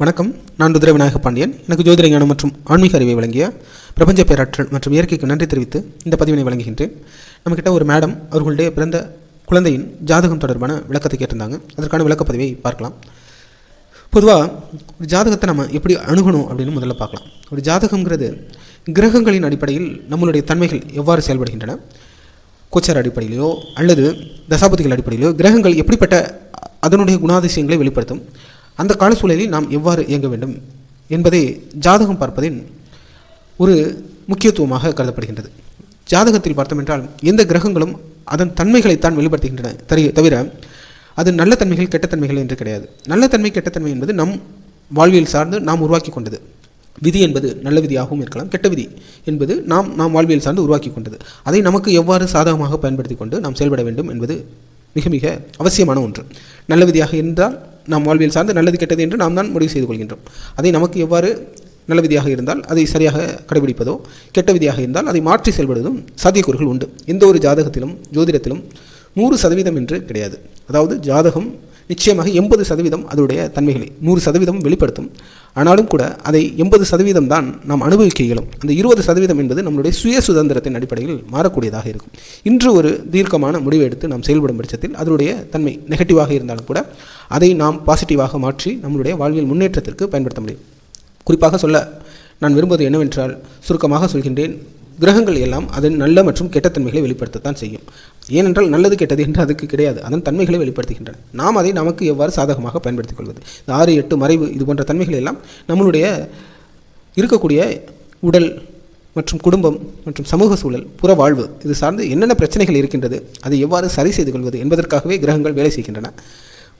வணக்கம். நான் ருத்ர விநாயக பாண்டியன். எனக்கு ஜோதிட ஞானம் மற்றும் ஆன்மீக அறிவை வழங்கிய பிரபஞ்ச பேராற்றல் மற்றும் இயற்கைக்கு நன்றி தெரிவித்து இந்த பதிவினை வழங்குகின்றேன். நம்மக்கிட்ட ஒரு மேடம் அவர்களுடைய பிறந்த குழந்தையின் ஜாதகம் தொடர்பான விளக்கத்தை கேட்டிருந்தாங்க. அதற்கான விளக்கப்பதிவை பார்க்கலாம். பொதுவாக ஒரு ஜாதகத்தை நம்ம எப்படி அணுகணும் அப்படின்னு முதல்ல பார்க்கலாம். ஒரு ஜாதகங்கிறது கிரகங்களின் அடிப்படையில் நம்மளுடைய தன்மைகள் எவ்வாறு செயல்படுகின்றன? கோச்சார அடிப்படையிலையோ அல்லது தசாபதிகள் அடிப்படையிலையோ கிரகங்கள் எப்படிப்பட்ட அதனுடைய குணாதிசயங்களை வெளிப்படுத்தும்? அந்த கால சூழலில் நாம் எவ்வாறு இயங்க வேண்டும் என்பதை ஜாதகம் பார்ப்பதின் ஒரு முக்கியத்துவமாக கருதப்படுகின்றது. ஜாதகத்தில் பார்த்தோம் என்றால் எந்த கிரகங்களும் அதன் தன்மைகளைத்தான் வெளிப்படுத்துகின்றன தரி- தவிர அது நல்ல தன்மைகள் கெட்ட தன்மைகள் என்று கிடையாது. நல்ல தன்மை கெட்ட தன்மை என்பது நம் வாழ்வியல் சார்ந்து நாம் உருவாக்கி கொண்டது. விதி என்பது நல்ல விதியாகவும் இருக்கலாம் கெட்ட விதி என்பது நாம் நாம் வாழ்வியல் சார்ந்து உருவாக்கி கொண்டது. அதை நமக்கு எவ்வாறு சாதகமாக பயன்படுத்தி கொண்டு நாம் செயல்பட வேண்டும் என்பது மிக மிக அவசியமான ஒன்று. நல்ல விதியாக இருந்தால் நாம் வாழ்வியல் சார்ந்து நல்லது கெட்டது என்று நாம் தான் முடிவு செய்து கொள்கின்றோம். அதை நமக்கு எவ்வாறு நல்ல விதியாக இருந்தால் அதை சரியாக கடைபிடிப்பதோ கெட்ட விதியாக இருந்தால் அதை மாற்றி செயல்படுவதும் சாத்தியக்கூறுகள் உண்டு. எந்த ஒரு ஜாதகத்திலும் ஜோதிடத்திலும் நூறு சதவீதம் என்று கிடையாது. அதாவது ஜாதகம் நிச்சயமாக எண்பது சதவீதம் அதனுடைய தன்மைகளை நூறு சதவீதம் வெளிப்படுத்தும். ஆனாலும் கூட அதை எண்பது சதவீதம் தான் நாம் அனுபவிக்க இயலும். அந்த இருபது சதவீதம் என்பது நம்மளுடைய சுய சுதந்திரத்தின் அடிப்படையில் மாறக்கூடியதாக இருக்கும். இன்று ஒரு தீர்க்கமான முடிவை எடுத்து நாம் செயல்படும் பட்சத்தில் அதனுடைய தன்மை நெகட்டிவாக இருந்தாலும் கூட அதை நாம் பாசிட்டிவாக மாற்றி நம்மளுடைய வாழ்வியல் முன்னேற்றத்திற்கு பயன்படுத்த முடியும். குறிப்பாக சொல்ல நான் விரும்புவது என்னவென்றால் சுருக்கமாக சொல்கின்றேன் கிரகங்கள் எல்லாம் அதன் நல்ல மற்றும் கெட்ட தன்மைகளை வெளிப்படுத்தத்தான் செய்யும். ஏனென்றால் நல்லது கெட்டது என்று அதுக்கு கிடையாது அதன் தன்மைகளை வெளிப்படுத்துகின்றன. நாம் அதை நமக்கு எவ்வாறு சாதகமாக பயன்படுத்திக் கொள்வது? இந்த ஆறு எட்டு மறைவு இது போன்ற தன்மைகள் எல்லாம் நம்மளுடைய இருக்கக்கூடிய உடல் மற்றும் குடும்பம் மற்றும் சமூக சூழல் புற வாழ்வு இது சார்ந்து என்னென்ன பிரச்சனைகள் இருக்கின்றது அதை எவ்வாறு சரி செய்து கொள்வது என்பதற்காகவே கிரகங்கள் வேலை செய்கின்றன.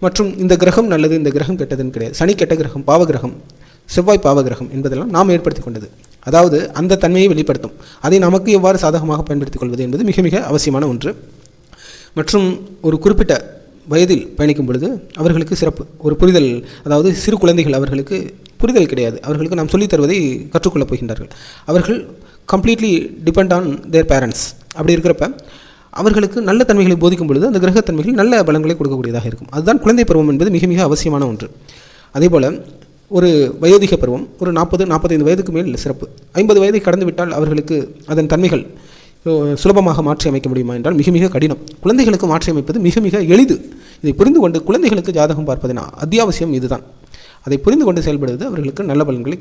மற்றும் இந்த கிரகம் நல்லது இந்த கிரகம் கெட்டதுன்னு கிடையாது. சனி கெட்ட கிரகம் பாவ கிரகம் செவ்வாய் பாவகிரகம் என்பதெல்லாம் நாம் ஏற்படுத்தி கொண்டது. அதாவது அந்த தன்மையை வெளிப்படுத்தும். அதை நமக்கு எவ்வாறு சாதகமாக பயன்படுத்திக் கொள்வது என்பது மிக மிக அவசியமான ஒன்று. மற்றும் ஒரு குறிப்பிட்ட வயதில் பயணிக்கும் பொழுது அவர்களுக்கு சிறப்பு. ஒரு புரிதல் அதாவது சிறு குழந்தைகள் அவர்களுக்கு புரிதல் கிடையாது. அவர்களுக்கு நாம் சொல்லித் தருவதை கற்றுக்கொள்ளப் போகின்றார்கள். அவர்கள் completely depend on their parents அப்படி இருக்கிறப்ப அவர்களுக்கு நல்ல தன்மைகளை போதிக்கும் பொழுது அந்த கிரகத்தன்மைகள் நல்ல பலன்களை கொடுக்கக்கூடியதாக இருக்கும். அதுதான் குழந்தை பருவம் என்பது மிக மிக அவசியமான ஒன்று. அதேபோல் ஒரு வயோதிக பருவம் ஒரு நாற்பது நாற்பத்தைந்து வயதுக்கு மேல் சிறப்பு. ஐம்பது வயதை கடந்து விட்டால் அவர்களுக்கு அதன் தன்மைகள் சுலபமாக மாற்றி அமைக்க முடியுமா என்றால் மிக மிக கடினம். குழந்தைகளுக்கு மாற்றி அமைப்பது மிக மிக எளிது. இதை புரிந்து கொண்டு குழந்தைகளுக்கு ஜாதகம் பார்ப்பதின் அத்தியாவசியம் இதுதான். அதை புரிந்து கொண்டு செயல்படுவது அவர்களுக்கு நல்ல பலன்களை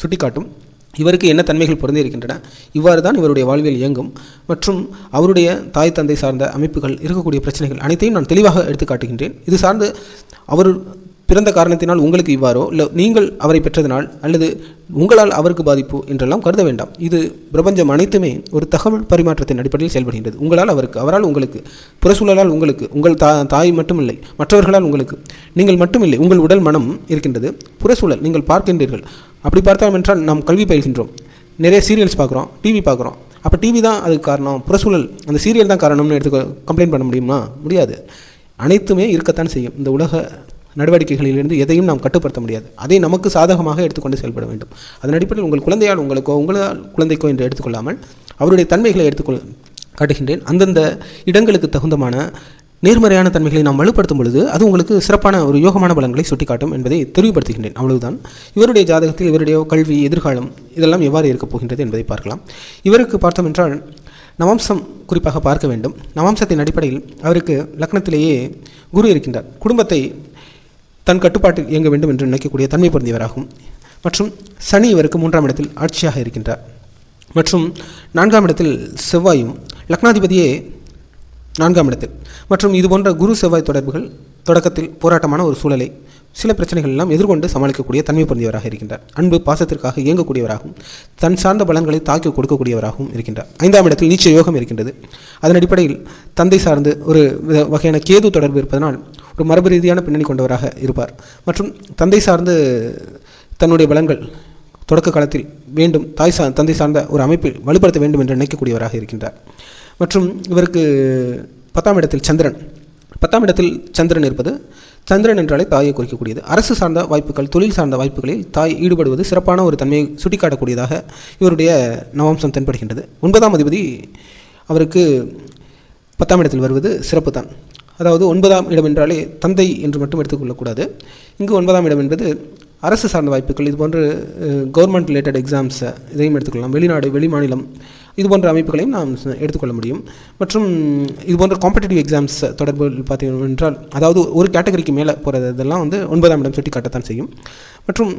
சுட்டிக்காட்டும். இவருக்கு என்ன தன்மைகள் பொருந்தி இருக்கின்றன? இவ்வாறு தான் இவருடைய வாழ்வியல் இயங்கும். மற்றும் அவருடைய தாய் தந்தை சார்ந்த அமைப்புகள் இருக்கக்கூடிய பிரச்சனைகள் அனைத்தையும் நான் தெளிவாக எடுத்து காட்டுகின்றேன் இது சார்ந்து அவர் பிறந்த காரணத்தினால் உங்களுக்கு இவ்வாறோ இல்லை நீங்கள் அவரை பெற்றதனால் அல்லது உங்களால் அவருக்கு பாதிப்பு என்றெல்லாம் கருத வேண்டாம். இது பிரபஞ்சம் அனைத்துமே ஒரு தகவல் பரிமாற்றத்தின் அடிப்படையில் செயல்படுகின்றது. உங்களால் அவருக்கு அவரால் உங்களுக்கு புறச்சூழலால் உங்களுக்கு உங்கள் தா தாய் மட்டும் இல்லை மற்றவர்களால் உங்களுக்கு நீங்கள் மட்டுமில்லை உங்கள் உடல் மனம் இருக்கின்றது. புறச்சூழல் நீங்கள் பார்க்கின்றீர்கள். அப்படி பார்த்தோம் என்றால் நாம் கல்வி பயில்கின்றோம். நிறைய சீரியல்ஸ் பார்க்குறோம் டிவி பார்க்குறோம். அப்போ டிவி தான் அதுக்கு காரணம். புறச்சூழல் அந்த சீரியல் தான் காரணம்னு எடுத்து கம்ப்ளைண்ட் பண்ண முடியுமா? முடியாது. அனைத்துமே இருக்கத்தான் செய்யும். இந்த உலக நடவடிக்கைகளிலிருந்து எதையும் நாம் கட்டுப்படுத்த முடியாது. அதை நமக்கு சாதகமாக எடுத்துக்கொண்டு செயல்பட வேண்டும். அதன் அடிப்படையில் உங்கள் குழந்தையால் உங்களுக்கோ உங்களால் குழந்தைக்கோ என்று எடுத்துக்கொள்ளாமல் அவருடைய தன்மைகளை எடுத்துக்கொள் காட்டுகின்றேன். அந்தந்த இடங்களுக்கு தகுந்தமான நேர்மறையான தன்மைகளை நாம் வலுப்படுத்தும் பொழுது அது உங்களுக்கு சிறப்பான ஒரு யோகமான பலன்களை சுட்டிக்காட்டும் என்பதை தெளிவுபடுத்துகின்றேன். அவ்வளவுதான். இவருடைய ஜாதகத்தில் இவருடைய கல்வி எதிர்காலம் இதெல்லாம் எவ்வாறு இருக்கப் போகின்றது என்பதை பார்க்கலாம். இவருக்கு பார்த்தோம் என்றால் நவாம்சம் குறிப்பாக பார்க்க வேண்டும். நவாம்சத்தின் அடிப்படையில் அவருக்கு லக்னத்திலேயே குரு இருக்கின்றார். குடும்பத்தை தன் கட்டுப்பாட்டில் இயங்க வேண்டும் என்று நினைக்கக்கூடிய தன்மை பொருந்தியவராகும். மற்றும் சனி இவருக்கு மூன்றாம் இடத்தில் ஆட்சியாக இருக்கின்றார். மற்றும் நான்காம் இடத்தில் செவ்வாயும் லக்னாதிபதியே நான்காம் இடத்தில். மற்றும் இது போன்ற குரு செவ்வாய் தொடர்புகள் தொடக்கத்தில் போராட்டமான ஒரு சூழலை சில பிரச்சனைகள் எல்லாம் எதிர்கொண்டு சமாளிக்கக்கூடிய தன்மை பொருந்தியவராக இருக்கின்றார். அன்பு பாசத்திற்காக இயங்கக்கூடியவராகவும் தன் சார்ந்த பலன்களை தாக்கி கொடுக்கக்கூடியவராகவும் இருக்கின்றார். ஐந்தாம் இடத்தில் நீச்ச யோகம் இருக்கின்றது. அதன் அடிப்படையில் தந்தை சார்ந்து ஒரு வகையான கேது தொடர்பு இருப்பதனால் ஒரு மரபு ரீதியான பின்னணி கொண்டவராக இருப்பார். மற்றும் தந்தை சார்ந்து தன்னுடைய பலங்கள் தொடக்க காலத்தில் வேண்டும் தாய் சா தந்தை சார்ந்த ஒரு அமைப்பை வலுப்படுத்த வேண்டும் என்று நினைக்கக்கூடியவராக இருக்கின்றார். மற்றும் இவருக்கு பத்தாம் இடத்தில் சந்திரன். பத்தாம் இடத்தில் சந்திரன் இருப்பது சந்திரன் என்றாலே தாயை குறிக்கக்கூடியது. அரசு சார்ந்த வாய்ப்புகள் தொழில் சார்ந்த வாய்ப்புகளில் தாய் ஈடுபடுவது சிறப்பான ஒரு தன்மையை சுட்டிக்காட்டக்கூடியதாக இவருடைய நவாம்சம் தென்படுகின்றது. ஒன்பதாம் அதிபதி அவருக்கு பத்தாம் இடத்தில் வருவது சிறப்பு தான் அதாவது ஒன்பதாம் இடம் என்றாலே தந்தை என்று மட்டும் எடுத்துக்கொள்ளக்கூடாது இங்கு ஒன்பதாம் இடம் என்பது அரசு சார்ந்த வாய்ப்புகள் இது போன்ற கவர்மெண்ட் ரிலேட்டட் எக்ஸாம்ஸை இதையும் எடுத்துக்கொள்ளலாம். வெளிநாடு வெளிமாநிலம் இது போன்ற அமைப்புகளையும் நாம் எடுத்துக்கொள்ள முடியும். மற்றும் இது போன்ற காம்படிட்டிவ் எக்ஸாம்ஸ் தொடர்பு பார்த்தீங்கன்னா என்றால் அதாவது ஒரு கேட்டகரிக்கு மேலே போகிறது இதெல்லாம் வந்து ஒன்பதாம் இடம் சுட்டி காட்டத்தான் செய்யும். மற்றும்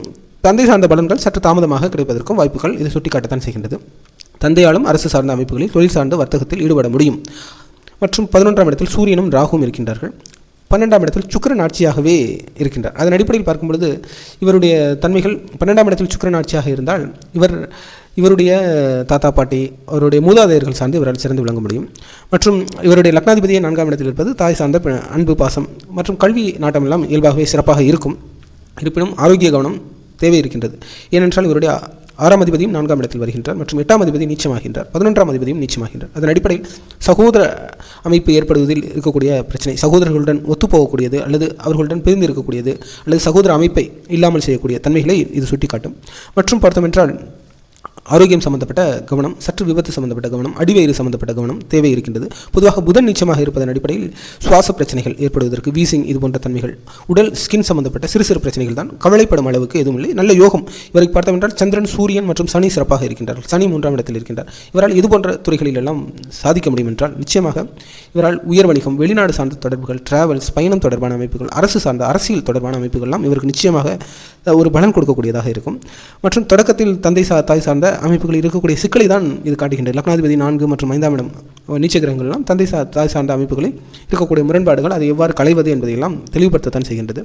தந்தை சார்ந்த பலன்கள் சற்று தாமதமாக கிடைப்பதற்கும் வாய்ப்புகள் இது சுட்டி காட்டத்தான் செய்கின்றது. தந்தையாலும் அரசு சார்ந்த அமைப்புகளில் தொழில் சார்ந்த வர்த்தகத்தில் ஈடுபட முடியும். மற்றும் பதினொன்றாம் இடத்தில் சூரியனும் ராகுவும் இருக்கின்றார்கள். பன்னெண்டாம் இடத்தில் சுக்கரன் ஆட்சியாகவே இருக்கின்றார். அதன் அடிப்படையில் பார்க்கும்பொழுது இவருடைய தன்மைகள் பன்னெண்டாம் இடத்தில் சுக்கரன் ஆட்சியாக இருந்தால் இவர் இவருடைய தாத்தா பாட்டி அவருடைய மூதாதையர்கள் சார்ந்து இவரால் சிறந்து விளங்க முடியும். மற்றும் இவருடைய லக்னாதிபதியை நான்காம் இடத்தில் இருப்பது தாய் சார்ந்த அன்பு பாசம் மற்றும் கல்வி நாட்டமெல்லாம் இயல்பாகவே சிறப்பாக இருக்கும். இருப்பினும் ஆரோக்கிய கவனம் தேவை இருக்கின்றது. ஏனென்றால் இவருடைய ஆறாம் அதிபதியும் நான்காம் இடத்தில் வருகின்றார் மற்றும் எட்டாம் அதிபதி நீச்சமாகின்றார். பதினொன்றாம் அதிபதியும் நீச்சமாகின்றார். அதன் அடிப்படையில் சகோதர அமைப்பு ஏற்படுவதில் இருக்கக்கூடிய பிரச்சனை சகோதரர்களுடன் ஒத்துப்போகக்கூடியது அல்லது அவர்களுடன் பிரிந்து இருக்கக்கூடியது அல்லது சகோதர அமைப்பை இல்லாமல் செய்யக்கூடிய தன்மைகளை இது சுட்டிக்காட்டும். மற்றும் பார்த்தோமென்றால் ஆரோக்கியம் சம்பந்தப்பட்ட கவனம் சற்று விபத்து சம்பந்தப்பட்ட கவனம் அடிவயிறு சம்பந்தப்பட்ட கவனம் தேவை இருக்கின்றது. பொதுவாக புதன் நீச்சமாக இருப்பதன் அடிப்படையில் சுவாச பிரச்சனைகள் ஏற்படுவதற்கு வீசிங் இது போன்ற தன்மைகள் உடல் ஸ்கின் சம்பந்தப்பட்ட சிறு சிறு பிரச்சனைகள் தான் கவலைப்படும் அளவுக்கு எதுவும் இல்லை. நல்ல யோகம். இவரை பார்த்தோம் சந்திரன் சூரியன் மற்றும் சனி சிறப்பாக இருக்கின்றார்கள். சனி மூன்றாம் இடத்தில் இருக்கின்றார். இவரால் இது போன்ற துறைகளில் எல்லாம் சாதிக்க முடியும் என்றால் நிச்சயமாக இவரால் உயர் வணிகம் வெளிநாடு சார்ந்த தொடர்புகள் டிராவல்ஸ் பயணம் தொடர்பான அமைப்புகள் அரசு சார்ந்த அரசியல் தொடர்பான அமைப்புகள்லாம் இவருக்கு நிச்சயமாக ஒரு பலன் கொடுக்கக்கூடியதாக இருக்கும். மற்றும் தொடக்கத்தில் தந்தை சா தாய் சார்ந்த அமைப்புகளில் இருக்கக்கூடிய சிக்கலை தான் இது காட்டுகின்றது. லக்னாதிபதி நான்கு மற்றும் ஐந்தாம் இடம் நீச்ச கிரகங்கள்லாம் தந்தை சா தாய் சார்ந்த அமைப்புகளில் இருக்கக்கூடிய முரண்பாடுகள் அதை எவ்வாறு களைவது என்பதையெல்லாம் தெளிவுபடுத்தத்தான் செய்கின்றது.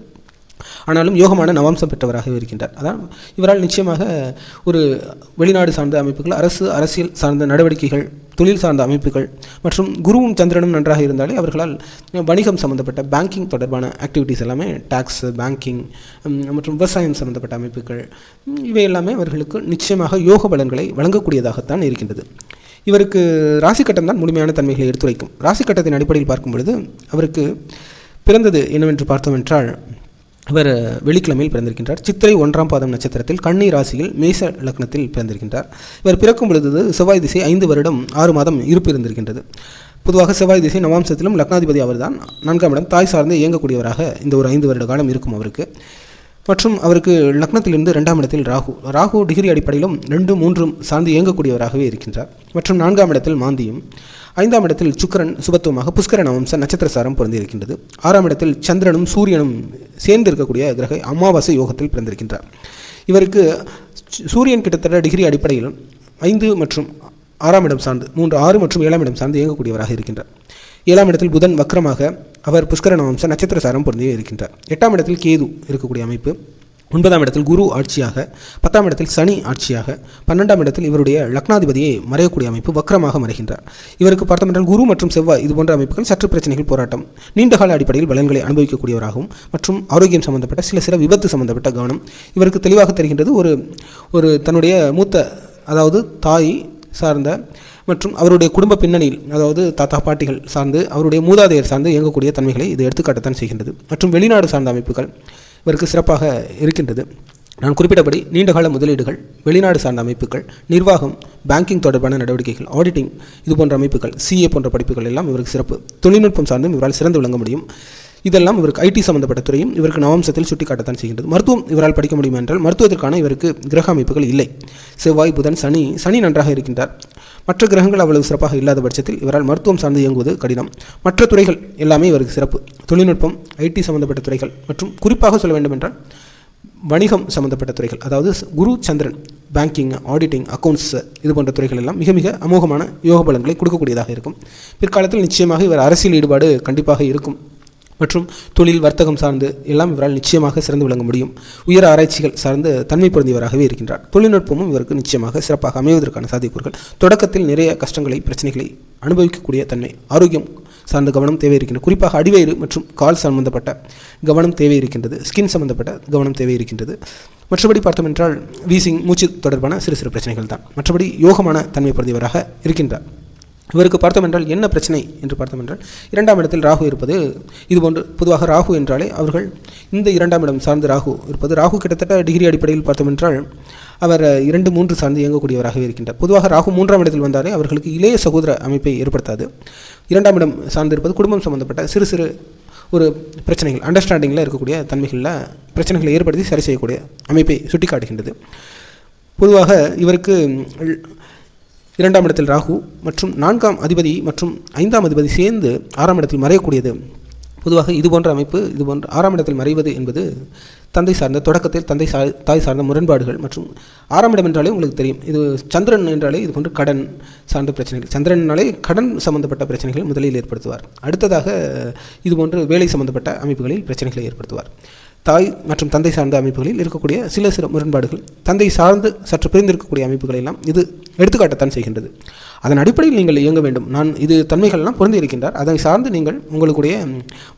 ஆனாலும் யோகமான நவாம்சம் பெற்றவராக இருக்கின்றார். அதான் இவரால் நிச்சயமாக ஒரு வெளிநாடு சார்ந்த அமைப்புகள் அரசு அரசியல் சார்ந்த நடவடிக்கைகள் தொழில் சார்ந்த அமைப்புகள் மற்றும் குருவும் சந்திரனும் நன்றாக இருந்தாலே அவர்களால் வணிகம் சம்பந்தப்பட்ட பேங்கிங் தொடர்பான ஆக்டிவிட்டீஸ் எல்லாமே டேக்ஸ் பேங்கிங் மற்றும் விவசாயம் சம்பந்தப்பட்ட அமைப்புகள் இவை எல்லாமே அவர்களுக்கு நிச்சயமாக யோக பலன்களை வழங்கக்கூடியதாகத்தான் இருக்கின்றது. இவருக்கு ராசி கட்டம் தான் முழுமையான தன்மைகளை எடுத்துரைக்கும். ராசி கட்டத்தின் அடிப்படையில் பார்க்கும் பொழுது அவருக்கு பிறந்தது என்னவென்று பார்த்தோம் என்றால் இவர் வெள்ளிக்கிழமையில் பிறந்திருக்கின்றார். சித்திரை ஒன்றாம் பாதம் நட்சத்திரத்தில் கன்னி ராசியில் மேச லக்னத்தில் பிறந்திருக்கின்றார். இவர் பிறக்கும் பொழுது செவ்வாய் திசை ஐந்து வருடம் ஆறு மாதம் இருப்பு இருந்திருக்கின்றது. பொதுவாக செவ்வாய் திசை நவாம்சத்திலும் லக்னாதிபதி அவர்தான். நான்காம் இடம் தாய் சார்ந்து இயங்கக்கூடியவராக இந்த ஒரு ஐந்து வருட காலம் இருக்கும் அவருக்கு. மற்றும் அவருக்கு லக்னத்திலிருந்து ரெண்டாம் இடத்தில் ராகு. ராகு டிகிரி அடிப்படையிலும் ரெண்டு மூன்றும் சார்ந்து இயங்கக்கூடியவராகவே இருக்கின்றார். மற்றும் நான்காம் இடத்தில் மாந்தியும். ஐந்தாம் இடத்தில் சுக்கிரன் சுபத்துவமாக புஷ்கரன் நவம்ச நட்சத்திர சாரம் பிறந்திருக்கின்றது ஆறாம் இடத்தில் சந்திரனும் சூரியனும் சேர்ந்து இருக்கக்கூடிய கிரக அமாவாசை யோகத்தில் பிறந்திருக்கின்றார். இவருக்கு சு- சூரியன் கிட்டத்தட்ட டிகிரி அடிப்படையில் ஐந்து மற்றும் ஆறாம் இடம் சார்ந்து மூன்று ஆறு மற்றும் ஏழாம் இடம் சார்ந்து இயங்கக்கூடியவராக இருக்கின்றார். ஏழாம் இடத்தில் புதன் வக்ரமாக அவர் புஷ்கர நவம்ச நட்சத்திர சாரம் பொருந்தியே இருக்கின்றார். எட்டாம் இடத்தில் கேது இருக்கக்கூடிய அமைப்பு ஒன்பதாம் இடத்தில் குரு ஆட்சியாக பத்தாம் இடத்தில் சனி ஆட்சியாக பன்னெண்டாம் இடத்தில் இவருடைய லக்னாதிபதியை மறையக்கூடிய அமைப்பு வக்கரமாக மறைகின்றார். இவருக்கு பார்த்தோம் என்றால் குரு மற்றும் செவ்வாய் இது போன்ற அமைப்புகள் சற்று பிரச்சனைகள் போராட்டம் நீண்டகால அடிப்படையில் பலன்களை அனுபவிக்கக்கூடியவராகவும் மற்றும் ஆரோக்கியம் சம்பந்தப்பட்ட சில சில விபத்து சம்பந்தப்பட்ட கவனம். இவருக்கு தெளிவாக தெரிகின்றது ஒரு ஒரு தன்னுடைய மூத்த அதாவது தாய் சார்ந்த மற்றும் அவருடைய குடும்ப பின்னணியில் அதாவது தாத்தா பாட்டிகள் சார்ந்து அவருடைய மூதாதையர் சார்ந்து இயங்கக்கூடிய தன்மைகளை இது எடுத்துக்காட்டத்தான் செய்கின்றது. மற்றும் வெளிநாடு சார்ந்த அமைப்புகள் இவருக்கு சிறப்பாக இருக்கின்றது. நான் குறிப்பிட்டபடி நீண்டகால முதலீடுகள் வெளிநாடு சார்ந்த அமைப்புகள் நிர்வாகம் பேங்கிங் தொடர்பான நடவடிக்கைகள் ஆடிட்டிங் இது போன்ற அமைப்புகள் சிஏ போன்ற படிப்புகள் எல்லாம் இவருக்கு சிறப்பு. தொழில்நுட்பம் சார்ந்தும் இவரால் சிறந்து விளங்க முடியும். இதெல்லாம் இவருக்கு ஐடி சம்பந்தப்பட்ட துறையும் இவருக்கு நவம்சத்தில் சுட்டிக்காட்டத்தான் செய்கின்றது. மருத்துவம் இவரால் படிக்க முடியும் என்றால் மருத்துவத்திற்கான இவருக்கு கிரக அமைப்புகள் இல்லை. செவ்வாய் புதன் சனி சனி நன்றாக இருக்கின்றார். மற்ற கிரகங்கள் அவ்வளவு சிறப்பாக இல்லாத பட்சத்தில் இவரால் மருத்துவம் சார்ந்து இயங்குவது கடினம். மற்ற துறைகள் எல்லாமே இவருக்கு சிறப்பு. தொழில்நுட்பம் ஐடி சம்பந்தப்பட்ட துறைகள் மற்றும் குறிப்பாக சொல்ல வேண்டும் என்றால் வணிகம் சம்பந்தப்பட்ட துறைகள் அதாவது குரு சந்திரன் பேங்கிங் ஆடிட்டிங் அக்கௌண்ட்ஸ் இது போன்ற துறைகள் எல்லாம் மிக மிக அமோகமான யோக பலன்களை கொடுக்கக்கூடியதாக இருக்கும். பிற்காலத்தில் நிச்சயமாக இவர் அரசியல் ஈடுபாடு கண்டிப்பாக இருக்கும். மற்றும் தொழில் வர்த்தகம் சார்ந்து எல்லாம் இவரால் நிச்சயமாக சிறந்து விளங்க முடியும். உயர் ஆராய்ச்சிகள் சார்ந்து தன்மை பொருந்தியவராகவே இருக்கின்றார். தொழில்நுட்பமும் இவருக்கு நிச்சயமாக சிறப்பாக அமைவதற்கான சாத்தியக்கூறுகள். தொடக்கத்தில் நிறைய கஷ்டங்களை பிரச்சனைகளை அனுபவிக்கக்கூடிய தன்மை ஆரோக்கியம் சார்ந்த கவனம் தேவை இருக்கின்றது குறிப்பாக அடிவயிறு மற்றும் கால் சம்பந்தப்பட்ட கவனம் தேவை இருக்கின்றது ஸ்கின் சம்பந்தப்பட்ட கவனம் தேவை இருக்கின்றது. மற்றபடி பார்த்தோம் என்றால் வீசிங் மூச்சு தொடர்பான சிறு சிறு பிரச்சனைகள் தான் மற்றபடி யோகமான தன்மை பொருந்தியவராக இருக்கின்றார். இவருக்கு பார்த்தோம் என்றால் என்ன பிரச்சனை என்று பார்த்தோம் என்றால் இரண்டாம் இடத்தில் ராகு இருப்பது இதுபோன்று பொதுவாக ராகு என்றாலே அவர்கள் இந்த இரண்டாம் இடம் சார்ந்து ராகு இருப்பது. ராகு கிட்டத்தட்ட டிகிரி அடிப்படையில் பார்த்தோம் என்றால் அவர் இரண்டு மூன்று சார்ந்து இயங்கக்கூடியவராகவே இருக்கின்றார். பொதுவாக ராகு மூன்றாம் இடத்தில் வந்தாலே அவர்களுக்கு இளைய சகோதர அமைப்பை ஏற்படுத்தாது. இரண்டாம் இடம் சார்ந்து இருப்பது குடும்பம் சம்பந்தப்பட்ட சிறு சிறு ஒரு பிரச்சனைகள் அண்டர்ஸ்டாண்டிங்கில் இருக்கக்கூடிய தன்மைகளில் பிரச்சனைகளை ஏற்படுத்தி சரி செய்யக்கூடிய அமைப்பை சுட்டி காட்டுகின்றது பொதுவாக இவருக்கு இரண்டாம் இடத்தில் ராகு மற்றும் நான்காம் அதிபதி மற்றும் ஐந்தாம் அதிபதி சேர்ந்து ஆறாம் இடத்தில் மறையக்கூடியது. பொதுவாக இது போன்ற அமைப்பு இது போன்ற ஆறாம் இடத்தில் மறைவது என்பது தந்தை சார்ந்த தொடக்கத்தில் தந்தை சா தாய் சார்ந்த முரண்பாடுகள் மற்றும் ஆறாம் இடம் என்றாலே உங்களுக்கு தெரியும். இது சந்திரன் என்றாலே இது போன்ற கடன் சார்ந்த பிரச்சனைகள். சந்திரனாலே கடன் சம்பந்தப்பட்ட பிரச்சனைகளை முதலில் ஏற்படுத்துவார். அடுத்ததாக இது போன்று வேலை சம்பந்தப்பட்ட அமைப்புகளில் பிரச்சனைகளை ஏற்படுத்துவார். தாய் மற்றும் தந்தை சார்ந்த அமைப்புகளில் இருக்கக்கூடிய சில சில முரண்பாடுகள் தந்தை சார்ந்து சற்று பிரிந்திருக்கக்கூடிய அமைப்புகளை எல்லாம் இது எடுத்துக்காட்டத்தான் செய்கின்றது. அதன் அடிப்படையில் நீங்கள் இயங்க வேண்டும். நான் இது தன்மைகள்லாம் பொருந்தி இருக்கின்றார். அதை சார்ந்து நீங்கள் உங்களுடைய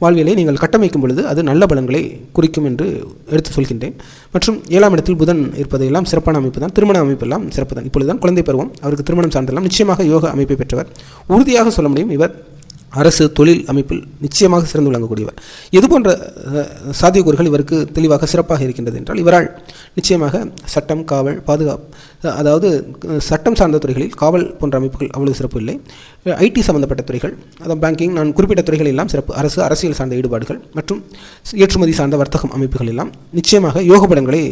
வாழ்வியலை நீங்கள் கட்டமைக்கும் பொழுது அது நல்ல பலன்களை குறிக்கும் என்று எடுத்து சொல்கின்றேன். மற்றும் ஏழாம் இடத்தில் புதன் இருப்பதையெல்லாம் சிறப்பான அமைப்பு தான். திருமண அமைப்பு எல்லாம் சிறப்பு தான். இப்பொழுதுதான் குழந்தை பருவம். அவருக்கு திருமணம் சார்ந்தெல்லாம் நிச்சயமாக யோக அமைப்பை பெற்றவர். உறுதியாக சொல்ல முடியும் இவர் அரசு தொழில் அமைப்பில் நிச்சயமாக சிறந்து விளங்கக்கூடியவர். இது போன்ற சாத்தியக்கூறுகள் இவருக்கு தெளிவாக சிறப்பாக இருக்கின்றது என்றால் இவரால் நிச்சயமாக சட்டம் காவல் பாதுகாப்பு அதாவது சட்டம் சார்ந்த துறைகளில் காவல் போன்ற அமைப்புகள் அவ்வளவு சிறப்பு இல்லை. ஐடி சம்பந்தப்பட்ட துறைகள் அதாவது பேங்கிங் நான் குறிப்பிட்ட துறைகள் எல்லாம் சிறப்பு. அரசு அரசியல் சார்ந்த ஈடுபாடுகள் மற்றும் ஏற்றுமதி சார்ந்த வர்த்தகம் அமைப்புகள் எல்லாம் நிச்சயமாக யோக பலன்களை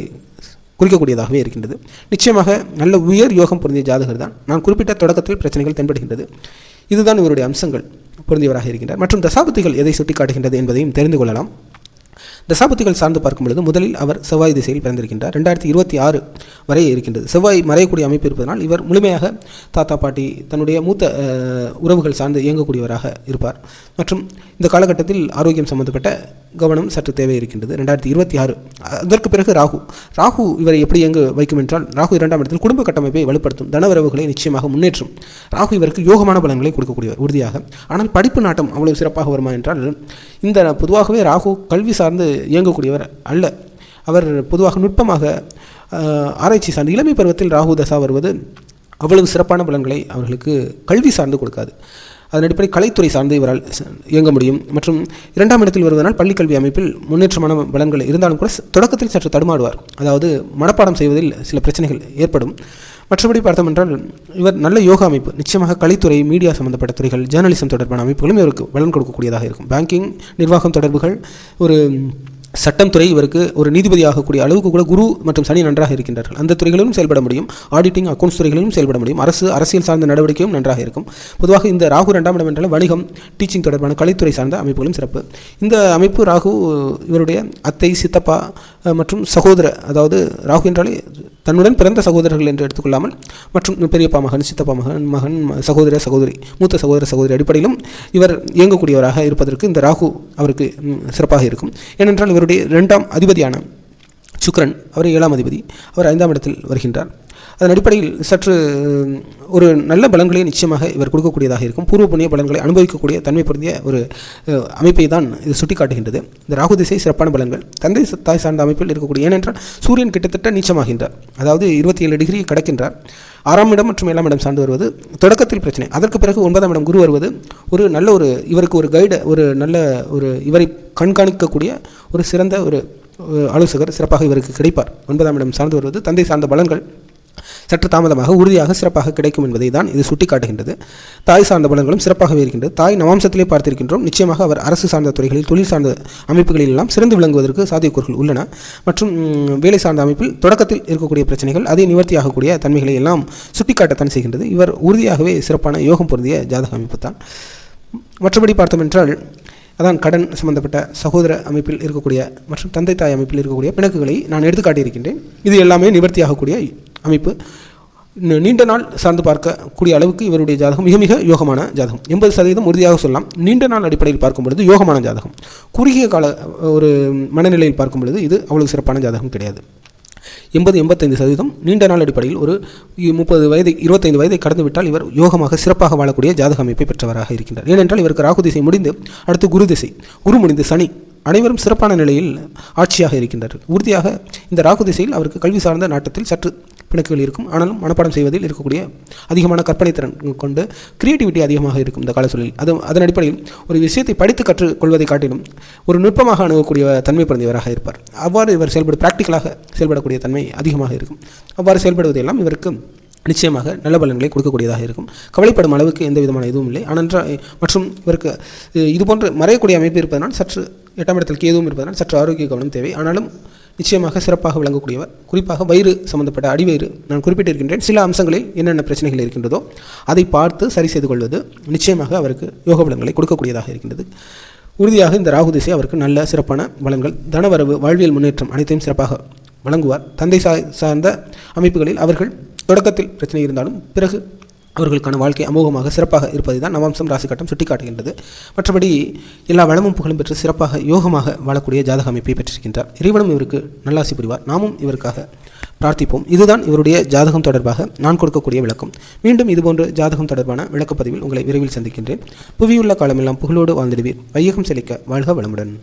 குறிக்கக்கூடியதாகவே இருக்கின்றது. நிச்சயமாக நல்ல உயர் யோகம் பொருந்திய ஜாதகர் தான் நான் குறிப்பிட்ட தொடக்கத்தில் பிரச்சனைகள் தென்படுகின்றது. இதுதான் இவருடைய அம்சங்கள். பொருந்தியவராக இருக்கின்றார். மற்றும் தசாபதிகள் எதை சுட்டிக்காட்டுகின்றது என்பதையும் தெரிந்து கொள்ளலாம். தசாபுத்திகள் சார்ந்து பார்க்கும் பொழுது முதலில் அவர் செவ்வாய் திசையில் பிறந்திருக்கின்றார். ரெண்டாயிரத்தி இருபத்தி ஆறு வரை இருக்கின்றது. செவ்வாய் மறையக்கூடிய அமைப்பு இருப்பதனால் இவர் முழுமையாக தாத்தா பாட்டி தன்னுடைய மூத்த உறவுகள் சார்ந்து இயங்கக்கூடியவராக இருப்பார். மற்றும் இந்த காலகட்டத்தில் ஆரோக்கியம் சம்பந்தப்பட்ட கவனம் சற்று தேவை இருக்கின்றது ரெண்டாயிரத்தி இருபத்தி ஆறு அதற்கு பிறகு ராகு. ராகு இவரை எப்படி எங்கு வைக்கும் என்றால் ராகு இரண்டாம் இடத்தில் குடும்ப கட்டமைப்பை வலுப்படுத்தும் தனவரவுகளை நிச்சயமாக முன்னேற்றும். ராகு இவருக்கு யோகமான பலன்களை கொடுக்கக்கூடியவர் உறுதியாக. ஆனால் படிப்பு நாட்டம் அவ்வளவு சிறப்பாக வருமா என்றால் இந்த பொதுவாகவே ராகு கல்வி சார்ந்து இயங்கக்கூடியவர் அல்ல. அவர் பொதுவாக நுட்பமாக ஆராய்ச்சி சார்ந்து இளமை பருவத்தில் ராகு தசா வருவது அவ்வளவு சிறப்பான பலன்களை அவர்களுக்கு கல்வி சார்ந்து கொடுக்காது. அதன் அடிப்படை கலைத்துறை சார்ந்து இவரால் இயங்க முடியும். மற்றும் இரண்டாம் இடத்தில் வருவதனால் பள்ளிக்கல்வி அமைப்பில் முன்னேற்றமான பலன்கள் இருந்தாலும் கூட தொடக்கத்தில் சற்று தடுமாறுவார். அதாவது மனப்பாடம் செய்வதில் சில பிரச்சனைகள் ஏற்படும். மற்றபடி பார்த்தோம் என்றால் இவர் நல்ல யோகா அமைப்பு நிச்சயமாக கலைத்துறை மீடியா சம்பந்தப்பட்ட துறைகள் ஜேர்னலிசம் தொடர்பான அமைப்புகளும் இவருக்கு பலன் கொடுக்கக்கூடியதாக இருக்கும். பேங்கிங் நிர்வாகம் தொடர்புகள் ஒரு சட்டம் துறை இவருக்கு ஒரு நீதிபதி ஆகக்கூடிய அளவுக்கு கூட குரு மற்றும் சனி நன்றாக இருக்கின்றார்கள். அந்த துறைகளிலும் செயல்பட முடியும். ஆடிட்டிங் அக்கௌண்ட்ஸ் துறைகளிலும் செயல்பட முடியும். அரசு அரசியல் சார்ந்த நடவடிக்கையும் நன்றாக இருக்கும். பொதுவாக இந்த ராகு ரெண்டாம் இடம் என்றால் வணிகம் டீச்சிங் தொடர்பான கலைத்துறை சார்ந்த அமைப்புகளும் சிறப்பு. இந்த அமைப்பு ராகு இவருடைய அத்தை சித்தப்பா மற்றும் சகோதர அதாவது ராகு என்றாலே தன்னுடன் பிறந்த சகோதரர்கள் என்று எடுத்துக்கொள்ளாமல் மற்றும் பெரியப்பா மகன் சித்தப்பா மகன் மகன் சகோதர சகோதரி மூத்த சகோதர சகோதரி அடிப்படையிலும் இவர் இயங்கக்கூடியவராக இருப்பதற்கு இந்த ராகு அவருக்கு சிறப்பாக இருக்கும். ஏனென்றால் இவருடைய இரண்டாம் அதிபதியான சுக்கிரன் அவர் ஏழாம் அதிபதி அவர் ஐந்தாம் இடத்தில் வருகின்றார். அதன் அடிப்படையில் சற்று ஒரு நல்ல பலன்களை நிச்சயமாக இவர் கொடுக்கக்கூடியதாக இருக்கும். பூர்வ புண்ணிய பலன்களை அனுபவிக்கக்கூடிய தன்மை பொருந்திய ஒரு அமைப்பை தான் இது சுட்டிக்காட்டுகின்றது. இந்த ராகு திசை சிறப்பான பலன்கள். தந்தை தாய் சார்ந்த அமைப்பில் இருக்கக்கூடிய ஏனென்றால் சூரியன் கிட்டத்தட்ட நீச்சமாகின்றார். அதாவது இருபத்தி ஏழு டிகிரி கடக்கின்றார். ஆறாம் இடம் மற்றும் ஏழாம் இடம் சார்ந்து வருவது தொடக்கத்தில் பிரச்சனை. அதற்கு பிறகு ஒன்பதாம் இடம் குரு வருவது ஒரு நல்ல ஒரு இவருக்கு ஒரு கைடு ஒரு நல்ல ஒரு இவரை கண்காணிக்கக்கூடிய ஒரு சிறந்த ஒரு ஆலோசகர் சிறப்பாக இவருக்கு கிடைப்பார். ஒன்பதாம் இடம் சார்ந்து வருவது தந்தை சார்ந்த பலன்கள். சற்று தாமதமாக உறுதியாக சிறப்பாக கிடைக்கும் என்பதை தான் இது சுட்டிக்காட்டுகின்றது. தாய் சார்ந்த பலன்களும் சிறப்பாகவே இருக்கின்றது. தாய் நவாம்சத்திலே பார்த்திருக்கின்றோம். நிச்சயமாக அவர் அரசு சார்ந்த துறைகளில் தொழில் சார்ந்த அமைப்புகளில் எல்லாம் சிறந்து விளங்குவதற்கு சாத்தியக்கூறுகள் உள்ளன. மற்றும் வேலை சார்ந்த அமைப்பில் தொடக்கத்தில் இருக்கக்கூடிய பிரச்சனைகள் அதை நிவர்த்தியாகக்கூடிய தன்மைகளை எல்லாம் சுட்டிக்காட்டத்தான் செய்கின்றது. இவர் உறுதியாகவே சிறப்பான யோகம் பொருந்திய ஜாதக அமைப்பு தான். மற்றபடி பார்த்தோம் என்றால் அதான் கடன் சம்பந்தப்பட்ட சகோதர அமைப்பில் இருக்கக்கூடிய மற்றும் தந்தை தாய் அமைப்பில் இருக்கக்கூடிய பிணக்குகளை நான் எடுத்துக்காட்டியிருக்கின்றேன். இது எல்லாமே நிவர்த்தியாகக்கூடிய அமைப்பு. நீண்ட நாள் சார்ந்து பார்க்கக்கூடிய அளவுக்கு இவருடைய ஜாதகம் மிக மிக யோகமான ஜாதகம். எண்பது சதவீதம் உறுதியாக சொல்லலாம். நீண்ட நாள் அடிப்படையில் பார்க்கும் பொழுது யோகமான ஜாதகம். குறுகிய கால ஒரு மனநிலையில் பார்க்கும் பொழுது இது அவ்வளவு சிறப்பான ஜாதகம் கிடையாது. எண்பது எண்பத்தைந்து சதவீதம் நீண்ட நாள் அடிப்படையில் ஒரு முப்பது வயது இருபத்தைந்து வயதை கடந்துவிட்டால் இவர் யோகமாக சிறப்பாக வாழக்கூடிய ஜாதக அமைப்பை பெற்றவராக இருக்கின்றார். ஏனென்றால் இவருக்கு ராகு திசை முடிந்து அடுத்து குரு திசை. குரு முடிந்து சனி. அனைவரும் சிறப்பான நிலையில் ஆட்சியாக இருக்கின்றார்கள் உறுதியாக இந்த ராகு திசையில் அவருக்கு கல்வி சார்ந்த நாட்டத்தில் சற்று பிணக்குகள் இருக்கும். ஆனாலும் மனப்பாடம் செய்வதில் இருக்கக்கூடிய அதிகமான கற்பனை திறன் கொண்டு கிரியேட்டிவிட்டி அதிகமாக இருக்கும் இந்த கால சூழலில் அது அதன் அடிப்படையில் ஒரு விஷயத்தை படித்து கற்றுக்கொள்வதை காட்டிலும் ஒரு நுட்பமாக அணுகக்கூடிய தன்மை பிறந்தவராக இருப்பார். அவ்வாறு இவர் செயல்பட பிராக்டிக்கலாக செயல்படக்கூடிய தன்மை அதிகமாக இருக்கும். அவ்வாறு செயல்படுவதெல்லாம் இவருக்கு நிச்சயமாக நல்ல பலன்களை கொடுக்கக்கூடியதாக இருக்கும். கவலைப்படும் அளவுக்கு எந்த விதமான இதுவும் இல்லை. ஆனால் மற்றும் இவருக்கு இது போன்ற மறையக்கூடிய அமைப்பு இருப்பதனால் சற்று எட்டாம் இடத்தில் கேதுவும் இருப்பதனால் சற்று ஆரோக்கிய கவனம் தேவை. ஆனாலும் நிச்சயமாக சிறப்பாக விளங்கக்கூடியவர். குறிப்பாக வயிறு சம்பந்தப்பட்ட அடிவயிறு நான் குறிப்பிட்டிருக்கின்றேன். சில அம்சங்களில் என்னென்ன பிரச்சனைகள் இருக்கின்றதோ அதை பார்த்து சரி செய்து கொள்வது நிச்சயமாக அவருக்கு யோக பலன்களை கொடுக்கக்கூடியதாக இருக்கின்றது. உறுதியாக இந்த ராகு திசை அவருக்கு நல்ல சிறப்பான பலன்கள். தனவரவு வாழ்வியல் முன்னேற்றம் அனைத்தையும் சிறப்பாக வழங்குவார். தந்தை சா சார்ந்த அமைப்புகளில் அவர்கள் தொடக்கத்தில் பிரச்சனை இருந்தாலும் பிறகு அவர்களுக்கான வாழ்க்கை அமோகமாக சிறப்பாக இருப்பதை தான் நவாம்சம் ராசி கட்டம் சுட்டிக்காட்டுகின்றது. மற்றபடி எல்லா வளமும் புகழும் பெற்று சிறப்பாக யோகமாக வாழக்கூடிய ஜாதக அமைப்பை பெற்றிருக்கின்றார். இறைவனும் இவருக்கு நல்லாசி புரிவார். நாமும் இவருக்காக பிரார்த்திப்போம். இதுதான் இவருடைய ஜாதகம் தொடர்பாக நான் கொடுக்கக்கூடிய விளக்கம். மீண்டும் இதுபோன்று ஜாதகம் தொடர்பான விளக்கப்பதிவில் உங்களை விரைவில் சந்திக்கின்றேன். புவியுள்ள காலமெல்லாம் புகழோடு வாழ்ந்திடுவீர். வையகம் செழிக்க வாழ்க வளமுடன்.